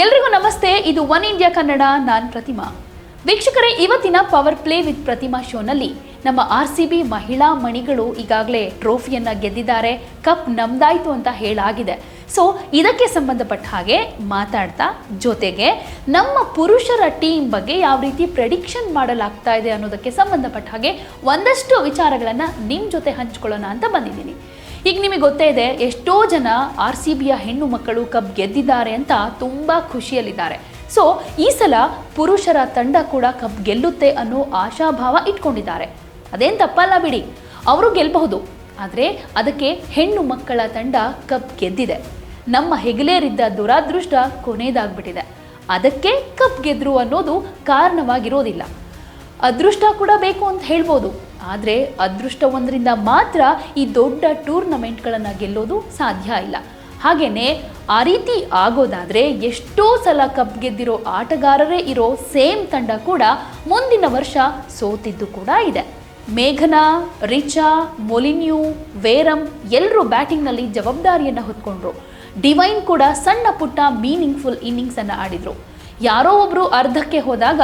ಎಲ್ರಿಗೂ ನಮಸ್ತೆ. ಇದು ಒನ್ ಇಂಡಿಯಾ ಕನ್ನಡ, ನಾನ್ ಪ್ರತಿಮಾ. ವೀಕ್ಷಕರೇ, ಇವತ್ತಿನ ಪವರ್ ಪ್ಲೇ ವಿತ್ ಪ್ರತಿಮಾ ಶೋನಲ್ಲಿ ನಮ್ಮ ಆರ್ ಸಿ ಬಿ ಮಹಿಳಾ ಮಣಿಗಳು ಈಗಾಗಲೇ ಟ್ರೋಫಿಯನ್ನು ಗೆದ್ದಿದ್ದಾರೆ. ಕಪ್ ನಮ್ದಾಯ್ತು ಅಂತ ಹೇಳಾಗಿದೆ. ಸೊ, ಇದಕ್ಕೆ ಸಂಬಂಧಪಟ್ಟ ಹಾಗೆ ಮಾತಾಡ್ತಾ ಜೊತೆಗೆ ನಮ್ಮ ಪುರುಷರ ಟೀಮ್ ಬಗ್ಗೆ ಯಾವ ರೀತಿ ಪ್ರೆಡಿಕ್ಷನ್ ಮಾಡಲಾಗ್ತಾ ಇದೆ ಅನ್ನೋದಕ್ಕೆ ಸಂಬಂಧಪಟ್ಟ ಹಾಗೆ ಒಂದಷ್ಟು ವಿಚಾರಗಳನ್ನ ನಿಮ್ಮ ಜೊತೆ ಹಂಚ್ಕೊಳ್ಳೋಣ ಅಂತ ಬಂದಿದ್ದೀನಿ. ಈಗ ನಿಮಗೆ ಗೊತ್ತೇ ಇದೆ, ಎಷ್ಟೋ ಜನ ಆರ್ ಸಿ ಬಿಯ ಹೆಣ್ಣು ಮಕ್ಕಳು ಕಪ್ ಗೆದ್ದಿದ್ದಾರೆ ಅಂತ ತುಂಬ ಖುಷಿಯಲ್ಲಿದ್ದಾರೆ. ಸೊ ಈ ಸಲ ಪುರುಷರ ತಂಡ ಕೂಡ ಕಪ್ ಗೆಲ್ಲುತ್ತೆ ಅನ್ನೋ ಆಶಾಭಾವ ಇಟ್ಕೊಂಡಿದ್ದಾರೆ. ಅದೇನ್ ತಪ್ಪಲ್ಲ ಬಿಡಿ, ಅವರು ಗೆಲ್ಲಬಹುದು ಆದರೆ ಅದಕ್ಕೆ ಹೆಣ್ಣು ಮಕ್ಕಳ ತಂಡ ಕಪ್ ಗೆದ್ದಿದೆ. ನಮ್ಮ ಹೆಗಲೇರಿದ್ದ ದುರಾದೃಷ್ಟ ಕೊನೆಯದಾಗ್ಬಿಟ್ಟಿದೆ ಅದಕ್ಕೆ ಕಪ್ ಗೆದ್ರು ಅನ್ನೋದು ಕಾರಣವಾಗಿರೋದಿಲ್ಲ. ಅದೃಷ್ಟ ಕೂಡ ಬೇಕು ಅಂತ ಹೇಳ್ಬೋದು. ಆದರೆ ಅದೃಷ್ಟ ಒಂದರಿಂದ ಮಾತ್ರ ಈ ದೊಡ್ಡ ಟೂರ್ನಮೆಂಟ್ಗಳನ್ನು ಗೆಲ್ಲೋದು ಸಾಧ್ಯ ಇಲ್ಲ. ಹಾಗೆಯೇ ಆ ರೀತಿ ಆಗೋದಾದರೆ ಎಷ್ಟೋ ಸಲ ಕಪ್ ಗೆದ್ದಿರೋ ಆಟಗಾರರೇ ಇರೋ ಸೇಮ್ ತಂಡ ಕೂಡ ಮುಂದಿನ ವರ್ಷ ಸೋತಿದ್ದು ಕೂಡ ಇದೆ. ಮೇಘನಾ, ರಿಚಾ, ಮೊಲಿನ್ಯೂ, ವೇರಂ ಎಲ್ಲರೂ ಬ್ಯಾಟಿಂಗ್ನಲ್ಲಿ ಜವಾಬ್ದಾರಿಯನ್ನು ಹೊತ್ಕೊಂಡ್ರು. ಡಿವೈನ್ ಕೂಡ ಸಣ್ಣ ಪುಟ್ಟ ಮೀನಿಂಗ್ಫುಲ್ ಇನ್ನಿಂಗ್ಸನ್ನು ಆಡಿದ್ರು. ಯಾರೋ ಒಬ್ಬರು ಅರ್ಧಕ್ಕೆ ಹೋದಾಗ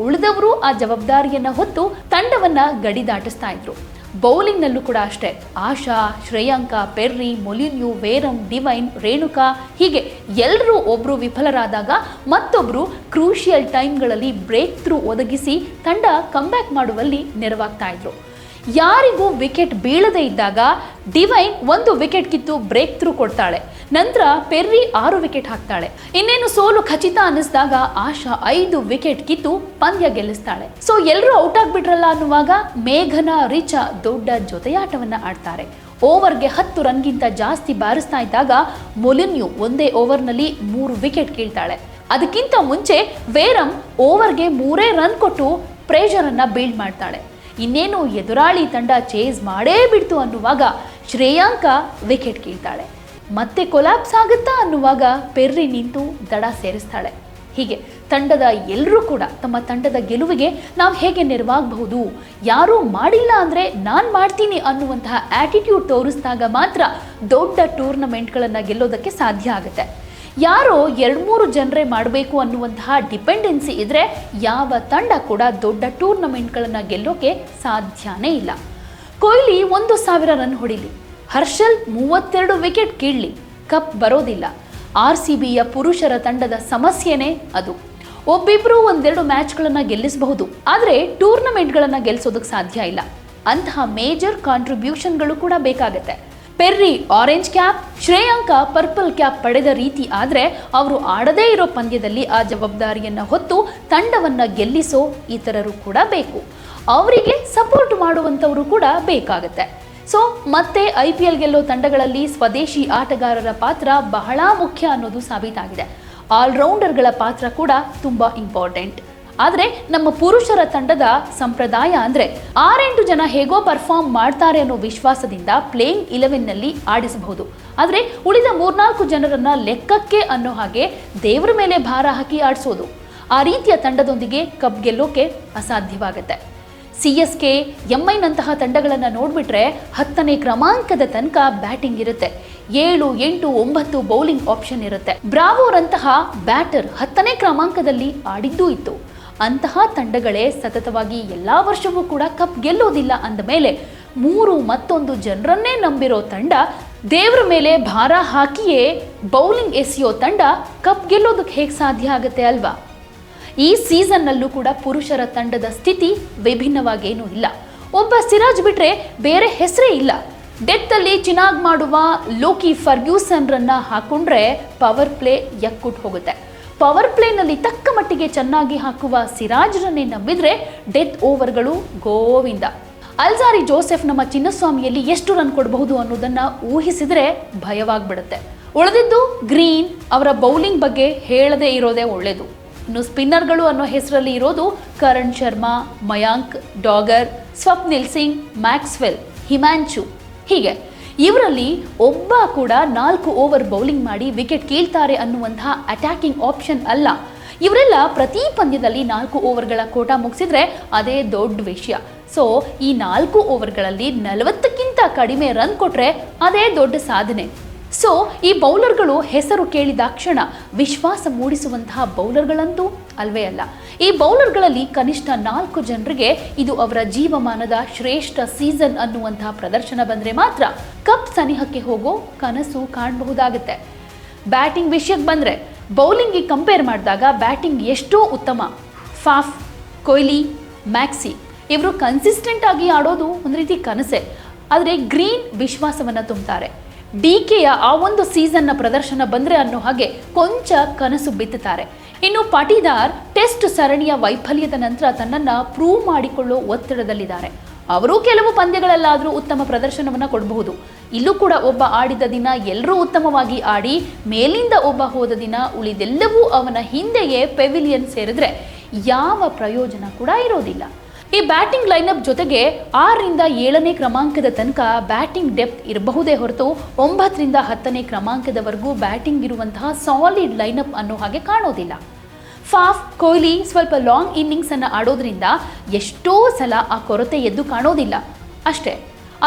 ಉಳಿದವರು ಆ ಜವಾಬ್ದಾರಿಯನ್ನ ಹೊತ್ತು ತಂಡವನ್ನ ಗಡಿ ದಾಟಿಸ್ತಾ ಇದ್ರು. ಬೌಲಿಂಗ್ನಲ್ಲೂ ಕೂಡ ಅಷ್ಟೇ. ಆಶಾ, ಶ್ರೇಯಾಂಕ, ಪೆರ್ರಿ, ಮೊಲಿನ್ಯು, ವೇರಂ, ಡಿವೈನ್, ರೇಣುಕಾ ಹೀಗೆ ಎಲ್ಲರೂ ಒಬ್ರು ವಿಫಲರಾದಾಗ ಮತ್ತೊಬ್ರು ಕ್ರೂಷಿಯಲ್ ಟೈಮ್ಗಳಲ್ಲಿ ಬ್ರೇಕ್ ಥ್ರೂ ಒದಗಿಸಿ ತಂಡ ಕಂಬ್ಯಾಕ್ ಮಾಡುವಲ್ಲಿ ನೆರವಾಗ್ತಾ ಇದ್ರು. ಯಾರಿಗೂ ವಿಕೆಟ್ ಬೀಳದೇ ಇದ್ದಾಗ ಡಿವೈನ್ ಒಂದು ವಿಕೆಟ್ ಕಿತ್ತು ಬ್ರೇಕ್ ಥ್ರೂ ಕೊಡ್ತಾಳೆ. ನಂತರ ಪೆರ್ರಿ ಆರು ವಿಕೆಟ್ ಹಾಕ್ತಾಳೆ. ಇನ್ನೇನು ಸೋಲು ಖಚಿತ ಅನ್ನಿಸಿದಾಗ ಆಶಾ ಐದು ವಿಕೆಟ್ ಕಿತ್ತು ಪಂದ್ಯ ಗೆಲ್ಲಿಸ್ತಾಳೆ. ಸೊ ಎಲ್ಲರೂ ಔಟ್ ಆಗ್ಬಿಟ್ರಲ್ಲ ಅನ್ನುವಾಗ ಮೇಘನ, ರಿಚಾ ದೊಡ್ಡ ಜೊತೆಯಾಟವನ್ನ ಆಡ್ತಾರೆ. ಓವರ್ಗೆ ಹತ್ತು ರನ್ಗಿಂತ ಜಾಸ್ತಿ ಬಾರಿಸ್ತಾ ಇದ್ದಾಗ ಮೊಲಿನ್ಯು ಒಂದೇ ಓವರ್ನಲ್ಲಿ ಮೂರು ವಿಕೆಟ್ ಕೀಳ್ತಾಳೆ. ಅದಕ್ಕಿಂತ ಮುಂಚೆ ವೇರಂ ಓವರ್ಗೆ ಮೂರೇ ರನ್ ಕೊಟ್ಟು ಪ್ರೇಷರನ್ನು ಬೀಲ್ಡ್ ಮಾಡ್ತಾಳೆ. ಇನ್ನೇನು ಎದುರಾಳಿ ತಂಡ ಚೇಸ್ ಮಾಡೇ ಬಿಡ್ತು ಅನ್ನುವಾಗ ಶ್ರೇಯಾಂಕ ವಿಕೆಟ್ ಕೀಳ್ತಾಳೆ. ಮತ್ತೆ ಕೊಲಾಪ್ಸ್ ಆಗುತ್ತಾ ಅನ್ನುವಾಗ ಪೆರ್ರಿ ನಿಂತು ದಡ ಸೇರಿಸ್ತಾಳೆ. ಹೀಗೆ ತಂಡದ ಎಲ್ಲರೂ ಕೂಡ ತಮ್ಮ ತಂಡದ ಗೆಲುವಿಗೆ ನಾವು ಹೇಗೆ ನೆರವಾಗಬಹುದು, ಯಾರೂ ಮಾಡಿಲ್ಲ ಅಂದರೆ ನಾನು ಮಾಡ್ತೀನಿ ಅನ್ನುವಂತಹ ಆಟಿಟ್ಯೂಡ್ ತೋರಿಸಿದಾಗ ಮಾತ್ರ ದೊಡ್ಡ ಟೂರ್ನಮೆಂಟ್ಗಳನ್ನು ಗೆಲ್ಲೋದಕ್ಕೆ ಸಾಧ್ಯ ಆಗುತ್ತೆ. ಯಾರೋ ಎರಡು ಮೂರು ಜನರೇ ಮಾಡಬೇಕು ಅನ್ನುವಂತಹ ಡಿಪೆಂಡೆನ್ಸಿ ಇದ್ರೆ ಯಾವ ತಂಡ ಕೂಡ ದೊಡ್ಡ ಟೂರ್ನಮೆಂಟ್ಗಳನ್ನು ಗೆಲ್ಲೋಕೆ ಸಾಧ್ಯನೇ ಇಲ್ಲ. ಕೊಹ್ಲಿ ಒಂದು ಸಾವಿರ ರನ್ ಹೊಡಿಲಿ. ಹರ್ಷಲ್ ಮೂವತ್ತೆರಡು ವಿಕೆಟ್ ಕೀಳಲಿ. ಕಪ್ ಬರೋದಿಲ್ಲ. ಆರ್ ಸಿ ಬಿಯ ಪುರುಷರ ತಂಡದ ಸಮಸ್ಯೆನೇ ಅದು. ಒಬ್ಬಿಬ್ಬರು ಒಂದೆರಡು ಮ್ಯಾಚ್ಗಳನ್ನು ಗೆಲ್ಲಿಸಬಹುದು. ಆದರೆ ಟೂರ್ನಮೆಂಟ್ಗಳನ್ನು ಗೆಲ್ಲಿಸೋದಕ್ಕೆ ಸಾಧ್ಯ ಇಲ್ಲ. ಅಂತಹ ಮೇಜರ್ ಕಾಂಟ್ರಿಬ್ಯೂಷನ್ಗಳು ಕೂಡ ಬೇಕಾಗತ್ತೆ. Perry orange cap Shreyanka purple cap ಪಡೆದ ರೀತಿ ಆದರೆ ಅವರು ಆಡದೇ ಇರೋ ಪಂದ್ಯದಲ್ಲಿ ಆ ಜವಾಬ್ದಾರಿಯನ್ನು ಹೊತ್ತು ತಂಡವನ್ನು ಗೆಲ್ಲಿಸೋ ಇತರರು ಕೂಡ ಬೇಕು. ಅವರಿಗೆ ಸಪೋರ್ಟ್ ಮಾಡುವಂಥವರು ಕೂಡ ಬೇಕಾಗುತ್ತೆ. ಸೊ ಮತ್ತೆ ಐ ಪಿ ಎಲ್ ಗೆಲ್ಲೋ ತಂಡಗಳಲ್ಲಿ ಸ್ವದೇಶಿ ಆಟಗಾರರ ಪಾತ್ರ ಬಹಳ ಮುಖ್ಯ ಅನ್ನೋದು ಸಾಬೀತಾಗಿದೆ. ಆಲ್ರೌಂಡರ್ಗಳ ಪಾತ್ರ ಕೂಡ ತುಂಬ ಇಂಪಾರ್ಟೆಂಟ್ ಆದರೆ ನಮ್ಮ ಪುರುಷರ ತಂಡದ ಸಂಪ್ರದಾಯ ಅಂದರೆ ಆರೆಂಟು ಜನ ಹೇಗೋ ಪರ್ಫಾರ್ಮ್ ಮಾಡ್ತಾರೆ ಅನ್ನೋ ವಿಶ್ವಾಸದಿಂದ ಪ್ಲೇಯಿಂಗ್ ಇಲೆವೆನ್ನಲ್ಲಿ ಆಡಿಸಬಹುದು. ಆದರೆ ಉಳಿದ ಮೂರ್ನಾಲ್ಕು ಜನರನ್ನ ಲೆಕ್ಕಕ್ಕೆ ಅನ್ನೋ ಹಾಗೆ ದೇವರ ಮೇಲೆ ಭಾರ ಹಾಕಿ ಆಡಿಸೋದು. ಆ ರೀತಿಯ ತಂಡದೊಂದಿಗೆ ಕಪ್ ಗೆಲ್ಲೋಕೆ ಅಸಾಧ್ಯವಾಗುತ್ತೆ. ಸಿ ಎಸ್ ಕೆ ಎಂಐನಂತಹ ತಂಡಗಳನ್ನು ನೋಡಿಬಿಟ್ರೆ ಹತ್ತನೇ ಕ್ರಮಾಂಕದ ತನಕ ಬ್ಯಾಟಿಂಗ್ ಇರುತ್ತೆ. ಏಳು, ಎಂಟು, ಒಂಬತ್ತು ಬೌಲಿಂಗ್ ಆಪ್ಷನ್ ಇರುತ್ತೆ. ಬ್ರಾವೋರಂತಹ ಬ್ಯಾಟರ್ ಹತ್ತನೇ ಕ್ರಮಾಂಕದಲ್ಲಿ ಆಡಿದ್ದೂ ಇತ್ತು. ಅಂತಹ ತಂಡಗಳೇ ಸತತವಾಗಿ ಎಲ್ಲ ವರ್ಷವೂ ಕೂಡ ಕಪ್ ಗೆಲ್ಲೋದಿಲ್ಲ ಅಂದ ಮೇಲೆ ಮೂರು ಮತ್ತೊಂದು ಜನರನ್ನೇ ನಂಬಿರೋ ತಂಡ ದೇವರ ಮೇಲೆ ಭಾರ ಹಾಕಿಯೇ ಬೌಲಿಂಗ್ ಎಸೆಯೋ ತಂಡ ಕಪ್ ಗೆಲ್ಲೋದಕ್ಕೆ ಹೇಗೆ ಸಾಧ್ಯ ಆಗುತ್ತೆ ಅಲ್ವಾ? ಈ ಸೀಸನ್ನಲ್ಲೂ ಕೂಡ ಪುರುಷರ ತಂಡದ ಸ್ಥಿತಿ ವಿಭಿನ್ನವಾಗೇನೂ ಇಲ್ಲ. ಒಬ್ಬ ಸಿರಾಜ್ ಬಿಟ್ರೆ ಬೇರೆ ಹೆಸರೇ ಇಲ್ಲ. ಡೆತ್ ಅಲ್ಲಿ ಚಿನಾಗ್ ಮಾಡುವ ಲೋಕಿ ಫರ್ಗ್ಯೂಸನ್ರನ್ನ ಹಾಕೊಂಡ್ರೆ ಪವರ್ ಪ್ಲೇ ಯಕ್ಕುಟ್ ಹೋಗುತ್ತೆ ಪವರ್ ಪ್ಲೇನಲ್ಲಿ ತಕ್ಕ ಮಟ್ಟಿಗೆ ಚೆನ್ನಾಗಿ ಹಾಕುವ ಸಿರಾಜ್ರನ್ನೇ ನಂಬಿದ್ರೆ ಡೆತ್ ಓವರ್ಗಳು ಗೋವಿಂದ. ಅಲ್ಜಾರಿ ಜೋಸೆಫ್ ನಮ್ಮ ಚಿನ್ನಸ್ವಾಮಿಯಲ್ಲಿ ಎಷ್ಟು ರನ್ ಕೊಡಬಹುದು ಅನ್ನೋದನ್ನ ಊಹಿಸಿದ್ರೆ ಭಯವಾಗ್ಬಿಡುತ್ತೆ. ಉಳಿದಿದ್ದು ಗ್ರೀನ್ ಅವರ ಬೌಲಿಂಗ್ ಬಗ್ಗೆ ಹೇಳದೇ ಇರೋದೇ ಒಳ್ಳೇದು. ಇನ್ನು ಸ್ಪಿನ್ನರ್ಗಳು ಅನ್ನೋ ಹೆಸರಲ್ಲಿ ಇರೋದು ಕರಣ್ ಶರ್ಮಾ, ಮಯಾಂಕ್ ಡಾಗರ್, ಸ್ವಪ್ನಿಲ್ ಸಿಂಗ್, ಮ್ಯಾಕ್ಸ್ವೆಲ್, ಹಿಮಾಂಶು. ಹೀಗೆ ಇವರಲ್ಲಿ ಒಬ್ಬ ಕೂಡ ನಾಲ್ಕು ಓವರ್ ಬೌಲಿಂಗ್ ಮಾಡಿ ವಿಕೆಟ್ ಕೀಳ್ತಾರೆ ಅನ್ನುವಂತಹ ಅಟ್ಯಾಕಿಂಗ್ ಆಪ್ಷನ್ ಅಲ್ಲ. ಇವರೆಲ್ಲ ಪ್ರತಿ ಪಂದ್ಯದಲ್ಲಿ ನಾಲ್ಕು ಓವರ್ಗಳ ಕೋಟ ಮುಗಿಸಿದ್ರೆ ಅದೇ ದೊಡ್ಡ ವಿಷಯ. ಸೊ ಈ ನಾಲ್ಕು ಓವರ್ಗಳಲ್ಲಿ ನಲವತ್ತಕ್ಕಿಂತ ಕಡಿಮೆ ರನ್ ಕೊಟ್ರೆ ಅದೇ ದೊಡ್ಡ ಸಾಧನೆ. ಸೊ ಈ ಬೌಲರ್ಗಳು ಹೆಸರು ಕೇಳಿದಾಕ್ಷಣ ವಿಶ್ವಾಸ ಮೂಡಿಸುವಂತಹ ಬೌಲರ್ಗಳಂತೂ ಅಲ್ವೇ ಅಲ್ಲ. ಈ ಬೌಲರ್ಗಳಲ್ಲಿ ಕನಿಷ್ಠ ನಾಲ್ಕು ಜನರಿಗೆ ಇದು ಅವರ ಜೀವಮಾನದ ಶ್ರೇಷ್ಠ ಸೀಸನ್ ಅನ್ನುವಂತಹ ಪ್ರದರ್ಶನ ಬಂದರೆ ಮಾತ್ರ ಕಪ್ ಸನಿಹಕ್ಕೆ ಹೋಗೋ ಕನಸು ಕಾಣಬಹುದಾಗುತ್ತೆ. ಬ್ಯಾಟಿಂಗ್ ವಿಷಯಕ್ಕೆ ಬಂದರೆ, ಬೌಲಿಂಗಿಗೆ ಕಂಪೇರ್ ಮಾಡಿದಾಗ ಬ್ಯಾಟಿಂಗ್ ಎಷ್ಟೋ ಉತ್ತಮ. ಫಾಫ್, ಕೊಹ್ಲಿ, ಮ್ಯಾಕ್ಸಿ ಇವರು ಕನ್ಸಿಸ್ಟೆಂಟ್ ಆಗಿ ಆಡೋದು ಒಂದು ರೀತಿ ಕನಸೆ. ಆದರೆ ಗ್ರೀನ್ ವಿಶ್ವಾಸವನ್ನು ತುಂಬ್ತಾರೆ. ಡಿ ಕೆಯ ಆ ಒಂದು ಸೀಸನ್ನ ಪ್ರದರ್ಶನ ಬಂದರೆ ಅನ್ನೋ ಹಾಗೆ ಕೊಂಚ ಕನಸು ಬಿತ್ತುತ್ತಾರೆ. ಇನ್ನು ಪಾಟೀದಾರ್ ಟೆಸ್ಟ್ ಸರಣಿಯ ವೈಫಲ್ಯದ ನಂತರ ತನ್ನನ್ನು ಪ್ರೂವ್ ಮಾಡಿಕೊಳ್ಳೋ ಒತ್ತಡದಲ್ಲಿದ್ದಾರೆ. ಅವರು ಕೆಲವು ಪಂದ್ಯಗಳಲ್ಲಾದರೂ ಉತ್ತಮ ಪ್ರದರ್ಶನವನ್ನು ಕೊಡಬಹುದು. ಇಲ್ಲೂ ಕೂಡ ಒಬ್ಬ ಆಡಿದ ದಿನ ಎಲ್ಲರೂ ಉತ್ತಮವಾಗಿ ಆಡಿ, ಮೇಲಿಂದ ಒಬ್ಬ ಹೋದ ದಿನ ಉಳಿದೆಲ್ಲವೂ ಅವನ ಹಿಂದೆಯೇ ಪೆವಿಲಿಯನ್ ಸೇರಿದ್ರೆ ಯಾವ ಪ್ರಯೋಜನ ಕೂಡ ಇರೋದಿಲ್ಲ. ಈ ಬ್ಯಾಟಿಂಗ್ ಲೈನಪ್ ಜೊತೆಗೆ ಆರರಿಂದ ಏಳನೇ ಕ್ರಮಾಂಕದ ತನಕ ಬ್ಯಾಟಿಂಗ್ ಡೆಪ್ತ್ ಇರಬಹುದೇ ಹೊರತು ಒಂಬತ್ತರಿಂದ ಹತ್ತನೇ ಕ್ರಮಾಂಕದವರೆಗೂ ಬ್ಯಾಟಿಂಗ್ ಇರುವಂತಹ ಸಾಲಿಡ್ ಲೈನಪ್ ಅನ್ನೋ ಹಾಗೆ ಕಾಣೋದಿಲ್ಲ. ಫಾಫ್ ಕೊಹ್ಲಿ ಸ್ವಲ್ಪ ಲಾಂಗ್ ಇನ್ನಿಂಗ್ಸ್ ಅನ್ನು ಆಡೋದ್ರಿಂದ ಎಷ್ಟೋ ಸಲ ಆ ಕೊರತೆ ಎದ್ದು ಕಾಣೋದಿಲ್ಲ. ಅಷ್ಟೇ,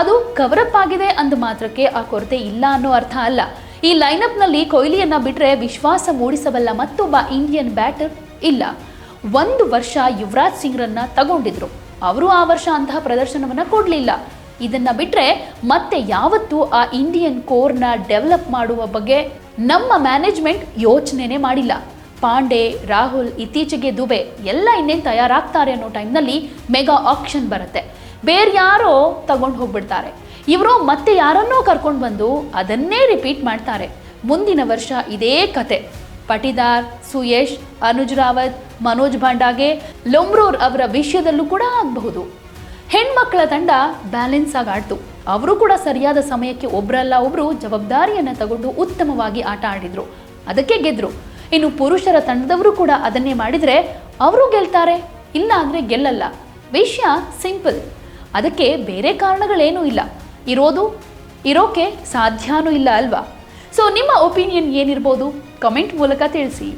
ಅದು ಕವರಪ್ ಆಗಿದೆ ಅಂದ ಮಾತ್ರಕ್ಕೆ ಆ ಕೊರತೆ ಇಲ್ಲ ಅನ್ನೋ ಅರ್ಥ ಅಲ್ಲ. ಈ ಲೈನಪ್ನಲ್ಲಿ ಕೊಹ್ಲಿಯನ್ನ ಬಿಟ್ಟರೆ ವಿಶ್ವಾಸ ಮೂಡಿಸಬಲ್ಲ ಮತ್ತೊಬ್ಬ ಇಂಡಿಯನ್ ಬ್ಯಾಟರ್ ಇಲ್ಲ. ಒಂದು ವರ್ಷ ಯುವರಾಜ್ ಸಿಂಗ್ರನ್ನ ತಗೊಂಡಿದ್ರು. ಅವರು ಆ ವರ್ಷ ಅಂತಹ ಪ್ರದರ್ಶನವನ್ನ ಕೊಡಲಿಲ್ಲ. ಇದನ್ನ ಬಿಟ್ರೆ ಮತ್ತೆ ಯಾವತ್ತೂ ಆ ಇಂಡಿಯನ್ ಕೋರ್ನ ಡೆವಲಪ್ ಮಾಡುವ ಬಗ್ಗೆ ನಮ್ಮ ಮ್ಯಾನೇಜ್ಮೆಂಟ್ ಯೋಚನೆನೇ ಮಾಡಿಲ್ಲ. ಪಾಂಡೆ, ರಾಹುಲ್ ಇತ್ತೀಚೆಗೆ ದುಬೆ ಎಲ್ಲ ಇನ್ನೇನು ತಯಾರಾಗ್ತಾರೆ ಅನ್ನೋ ಟೈಮ್ನಲ್ಲಿ ಮೆಗಾ ಆಕ್ಷನ್ ಬರುತ್ತೆ. ಬೇರೆ ಯಾರೋ ತಗೊಂಡು ಹೋಗ್ಬಿಡ್ತಾರೆ. ಇವರು ಮತ್ತೆ ಯಾರನ್ನೋ ಕರ್ಕೊಂಡು ಬಂದು ಅದನ್ನೇ ರಿಪೀಟ್ ಮಾಡ್ತಾರೆ. ಮುಂದಿನ ವರ್ಷ ಇದೇ ಕತೆ. ಪಟಿದಾರ್ ಸುಯೇಶ್, ಅನುಜ್ ರಾವತ್ ಮನೋಜ್ ಭಾಂಡಾಗೆ ಲೊಮ್ರೂರ್ ಅವರ ವಿಷಯದಲ್ಲೂ ಕೂಡ ಆಗಬಹುದು. ಹೆಣ್ಮಕ್ಕಳ ತಂಡ ಬ್ಯಾಲೆನ್ಸ್ ಆಗಿ ಆಡ್ತು. ಅವರು ಕೂಡ ಸರಿಯಾದ ಸಮಯಕ್ಕೆ ಒಬ್ರಲ್ಲ ಒಬ್ರು ಜವಾಬ್ದಾರಿಯನ್ನು ತಗೊಂಡು ಉತ್ತಮವಾಗಿ ಆಟ ಆಡಿದ್ರು. ಅದಕ್ಕೆ ಗೆದ್ರು. ಇನ್ನು ಪುರುಷರ ತಂಡದವರು ಕೂಡ ಅದನ್ನೇ ಮಾಡಿದ್ರೆ ಅವರು ಗೆಲ್ತಾರೆ, ಇಲ್ಲ ಅಂದರೆ ಗೆಲ್ಲಲ್ಲ. ವಿಷಯ ಸಿಂಪಲ್. ಅದಕ್ಕೆ ಬೇರೆ ಕಾರಣಗಳೇನೂ ಇಲ್ಲ. ಇರೋದು, ಇರೋಕೆ ಸಾಧ್ಯನೂ ಇಲ್ಲ ಅಲ್ವಾ? ಸೊ ನಿಮ್ಮ ಒಪಿನಿಯನ್ ಏನಿರ್ಬೋದು? ಕಮೆಂಟ್ ಮೂಲಕ ತಿಳಿಸಿ.